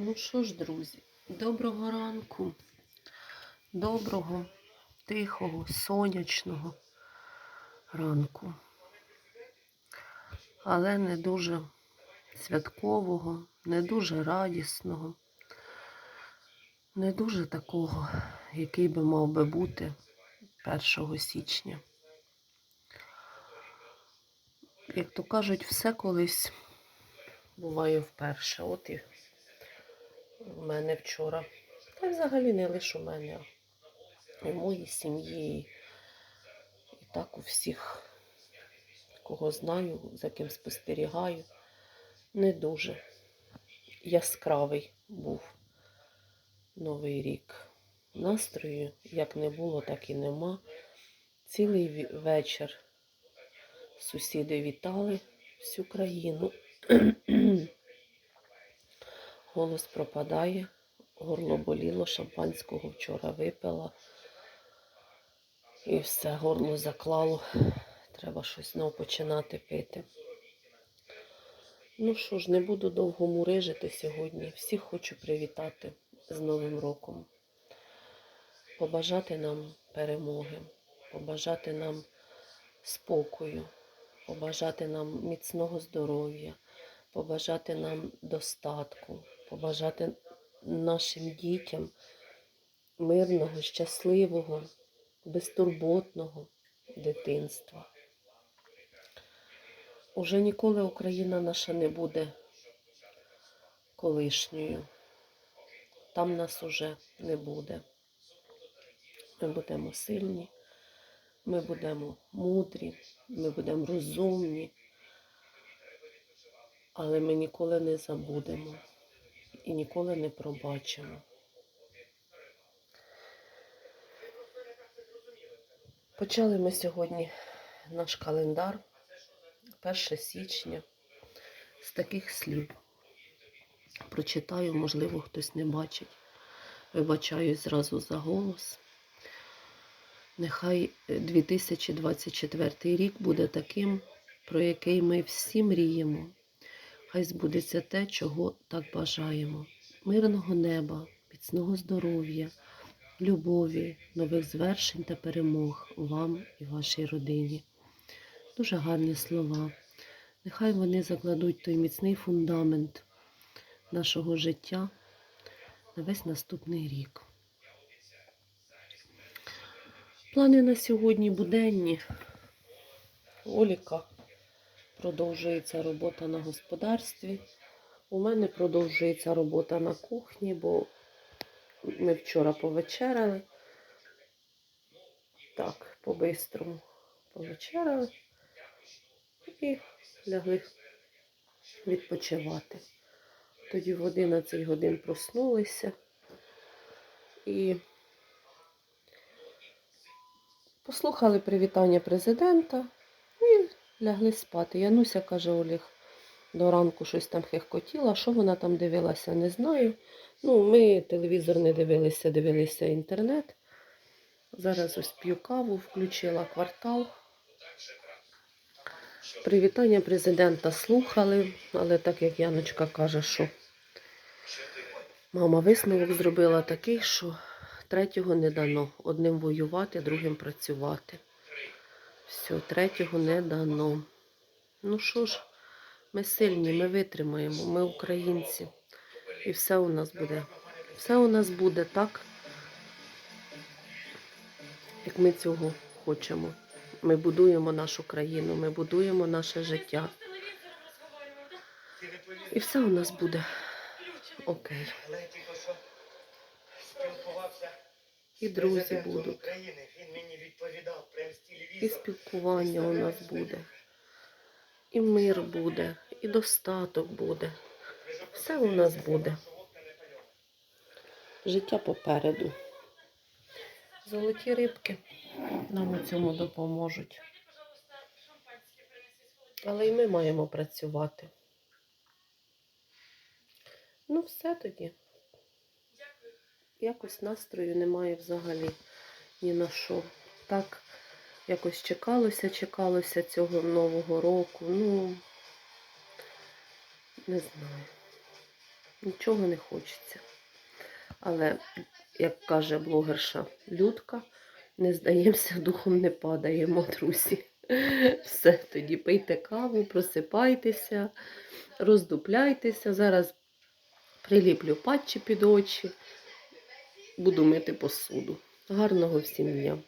Ну що ж, друзі, доброго ранку, доброго, тихого, сонячного ранку. Але не дуже святкового, не дуже радісного, не дуже такого, який би мав би бути 1 січня. Як то кажуть, все колись буває вперше. От і у мене вчора. Та взагалі не лише у мене, а і моїй сім'ї. І так у всіх, кого знаю, за ким спостерігаю, не дуже яскравий був Новий рік. Настрою як не було, так і нема. Цілий вечір сусіди вітали всю країну. Голос пропадає, горло боліло, шампанського вчора випила. І все, горло заклало. Треба щось знову починати пити. Ну що ж, не буду довго мурижити сьогодні. Всіх хочу привітати з Новим роком. Побажати нам перемоги, побажати нам спокою, побажати нам міцного здоров'я, побажати нам достатку, побажати нашим дітям мирного, щасливого, безтурботного дитинства. Уже ніколи Україна наша не буде колишньою. Там нас уже не буде. Ми будемо сильні, ми будемо мудрі, ми будемо розумні, але ми ніколи не забудемо і ніколи не пробачимо. Почали ми сьогодні наш календар 1 січня з таких слів. Прочитаю, можливо, хтось не бачить. Вибачаюсь зразу за голос. Нехай е, 2024 рік буде таким, про який ми всі мріємо. Хай збудеться те, чого так бажаємо. Мирного неба, міцного здоров'я, любові, нових звершень та перемог вам і вашій родині. Дуже гарні слова. Нехай вони закладуть той міцний фундамент нашого життя на весь наступний рік. Плани на сьогодні буденні. Оліка продовжується робота на господарстві. У мене продовжується робота на кухні, бо ми вчора повечеряли. Так, по-бистрому повечеряли і лягли відпочивати. Тоді в 11 годин проснулися і послухали привітання президента лягли спати. Януся каже Олег, до ранку щось там хихкотіла. Що вона там дивилася, не знаю. Ну, ми телевізор не дивилися, дивилися інтернет. Зараз ось п'ю каву, включила квартал. Привітання президента слухали, але так як Яночка каже, що мама висновок зробила такий, що третього не дано. Одним воювати, другим працювати. Все, третього не дано. Ну що ж, ми сильні, ми витримаємо, ми українці. І все у нас буде. Все у нас буде так, як ми цього хочемо. Ми будуємо нашу країну, ми будуємо наше життя. І все у нас буде окей. І друзі будуть, і спілкування у нас буде, і мир буде, і достаток буде. Все у нас буде. Життя попереду. Золоті рибки нам у цьому допоможуть. Але і ми маємо працювати. Ну, все тоді. Якось настрою немає взагалі ні на що. Так, якось чекалося, чекалося цього нового року. Ну, не знаю. Нічого не хочеться. Але, як каже блогерша Людка, не здаємося, духом не падаємо, друзі. Все, тоді пийте каву, просипайтеся, роздупляйтеся. Зараз приліплю патчі під очі, буду мити посуду. Гарного всім дня!